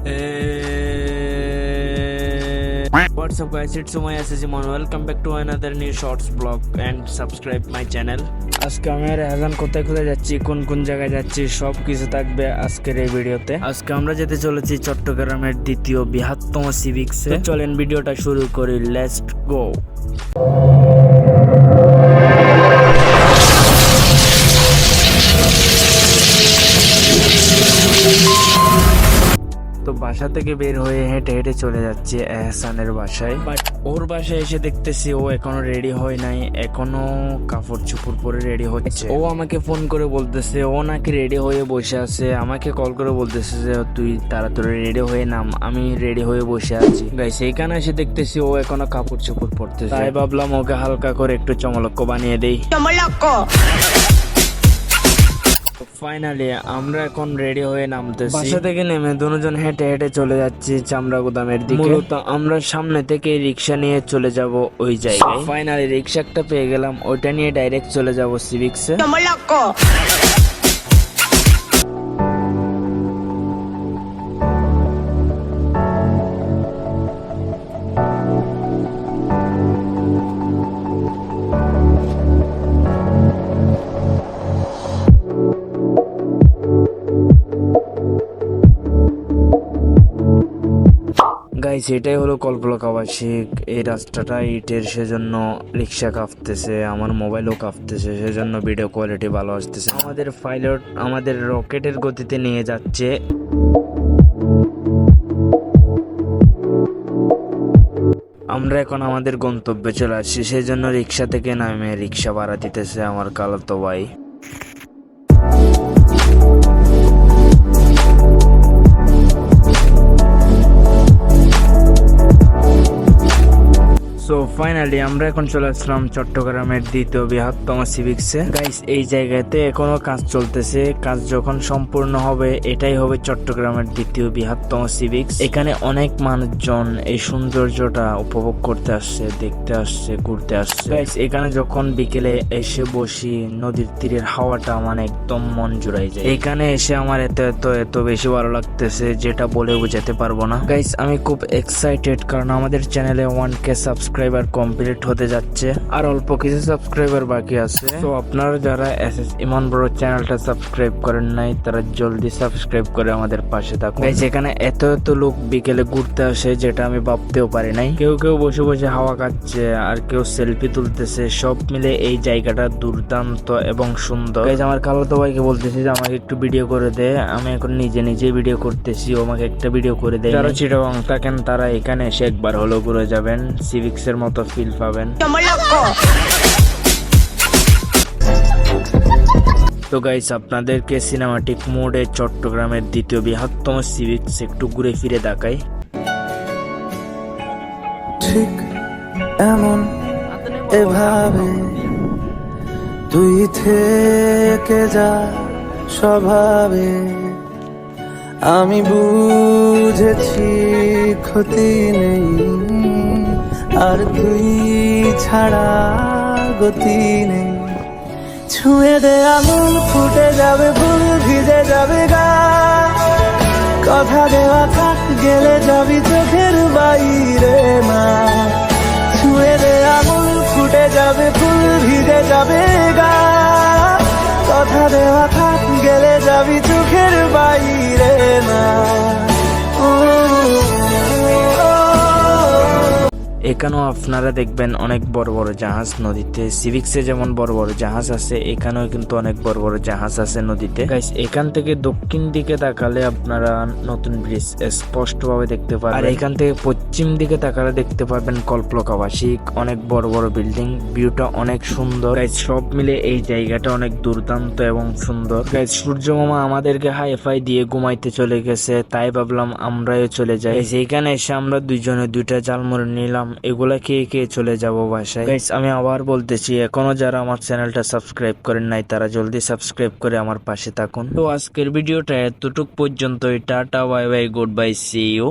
What's up guys, it's Sumaya Simon. Welcome back to another new shorts blog and subscribe my channel. আজকে আমি আর হাসান কোথায় কোথায় যাচ্ছি কোন কোন জায়গায় যাচ্ছি সব কিছু থাকবে আজকের এই ভিডিওতে আজকে আমরা যেতে চলেছি চট্টগ্রামের দ্বিতীয় বৃহত্তম সিভিক্সে চলেন ভিডিওটা শুরু করি লেটস গো তো বাসা থেকে বের হয়ে হেঁটে হেঁটে চলে যাচ্ছে এহসানের বাসায়। বাট ওর বাসায় এসে দেখতেছি ও এখনও রেডি হয় নাই, এখনও কাপড় চুপড় পরে রেডি হচ্ছে। ও আমাকে ফোন করে বলতেছে, ও নাকি রেডি হয়ে বসে আছে। আমাকে কল করে বলতেছে যে, তুই তাড়াতাড়ি রেডি হয়ে নাম, আমি রেডি হয়ে বসে আছি। গাইস এইখানে এসে দেখতেছি ও এখনও কাপড় চুপড় পরতেছে। তাই ভাবলাম ওকে হালকা করে একটু চমলক্ষ বানিয়ে দেই। ফাইনালি আমরা এখন রেডি হয়ে নামতেছি। বাসা থেকে নেমে দুজন হেঁটে হেঁটে চলে যাচ্ছি চামড়া গুদামের দিকে। মূলত আমরা সামনে থেকে রিক্সা নিয়ে চলে যাব ওই জায়গায়। ফাইনালি রিক্সা একটা পেয়ে গেলাম ওইটা নিয়ে ডাইরেক্ট চলে যাব সিভিক্সে গাইস এটাই হলো কল্পলক আবাসিক এই রাস্তাটা ইটের সেজন্য রিক্সা কাঁপতেছে, আমার মোবাইলও কাঁপতেছে, সেজন্য ভিডিও কোয়ালিটি ভালো আসতেছে। আমাদের পাইলট আমাদের রকেটের গতিতে নিয়ে যাচ্ছে। আমরা এখন আমাদের গন্তব্যে চলে আসছি সেই জন্য রিক্সা থেকে নামে রিক্সা ভাড়া দিতেছে আমার কালাতো ভাই। সো ফাইনালি আমরা এখন চলে আসলাম চট্টগ্রামের দ্বিতীয় বৃহত্তম সিভিক্সে গাইস এই জায়গাতে এখনও কাজ চলতেছে। কাজ যখন সম্পূর্ণ হবে, এটাই হবে চট্টগ্রামের দ্বিতীয় বৃহত্তম সিভিক্স এখানে অনেক মানুষজন এই সৌন্দর্যটা উপভোগ করতে আসছে, দেখতে আসছে, ঘুরতে আসছে। গাইস এখানে যখন বিকেলে এসে বসি, নদীর তীরের হাওয়াটা মানে একদম মন জুড়াই যায়। এখানে এসে আমার এত এত এত বেশি ভালো লাগতেছে, যেটা বলে বোঝাতে পারব না। গাইস আমি খুব এক্সাইটেড কারণ আমাদের চ্যানেলে ওয়ান কে সাবস্ক্রাইবার কমপ্লিট হতে যাচ্ছে। আর অল্প কিছু সাবস্ক্রাইবার বাকি আছে। তো আপনারা যারা এস এস ইমান বড় চ্যানেলটা সাবস্ক্রাইব করেন নাই, তারা জলদি সাবস্ক্রাইব করে আমাদের পাশে থাকুন। এখানে এত এত লোক বিকেলে ঘুরতে আসে, যেটা আমি ভাবতেও পারি নাই। কেউ কেউ বসে বসে হাওয়া খাচ্ছে, আর কেউ সেলফি তুলতেছে। সব মিলে এই জায়গাটা দুর্দান্ত এবং সুন্দর। আমার খালাতো ভাইকে বলতেছি যে, আমাকে একটু ভিডিও করে দে। আমি এখন নিজে নিজে ভিডিও করতেছি। ও আমাকে একটা ভিডিও করে দেয় যারা চিটাগং থাকেন, তারা এখানে এসে একবার হলো ঘুরে যাবেন। সিভিক্স এর মতো ফিল পাবেন। তো গাইস আপনাদেরকে সিনেমাটিক মোডে চট্টগ্রামের দ্বিতীয় বৃহত্তম সিভিক্স একটু ঘুরে ফিরে দেখাই। ঠিক এমন এভাবে তুই থেকে যা স্বভাবে। আমি বুঝেছি ক্ষতি নেই। আর তুই ছাড়া গতি নেই। ছুঁয়ে দে আমুল ফুটে যাবে ফুল ভিজে যাবে গা। কথা দেওয়া থাক, গেলে যাবি চোখের বাইরে মা। ছুঁয়ে দে আমুল ফুটে যাবে ফুল ভিজে যাবে গা। কথা দেওয়া থাক, গেলে যাবি চোখের বাইরে না এখানেও আপনারা দেখবেন অনেক বড় বড় জাহাজ নদীতে। সিভিক্সে যেমন বড় বড় জাহাজ আছে, এখানেও কিন্তু অনেক বড় বড় জাহাজ আছে নদীতে। গাইস এখান থেকে দক্ষিণ দিকে তাকালে আপনারা নতুন ব্রিজ স্পষ্টভাবে দেখতে পারবেন। আর এখান থেকে পশ্চিম দিকে তাকালে দেখতে পারবেন কল্পলক আবাসিক অনেক বড় বড় বিল্ডিং, ভিউটা অনেক সুন্দর। গাইস সব মিলে এই জায়গাটা অনেক দুর্দান্ত এবং সুন্দর। গাইস সূর্য মামা আমাদেরকে হাই ফাই দিয়ে ঘুমাইতে চলে গেছে, তাই ভাবলাম আমরাও চলে যাই। এইখানে এসে আমরা দুইজনে দুইটা জালমুড়ি নিলাম এগুলা খেয়ে খেয়ে চলে যাব বাসায় আমি আবার বলতেছি এখনও যারা আমার চ্যানেলটা সাবস্ক্রাইব করেন নাই তারা জলদি সাবস্ক্রাইব করে আমার পাশে থাকুন তো আজকের ভিডিওটা এতটুক পর্যন্ত tata bye bye good bye see you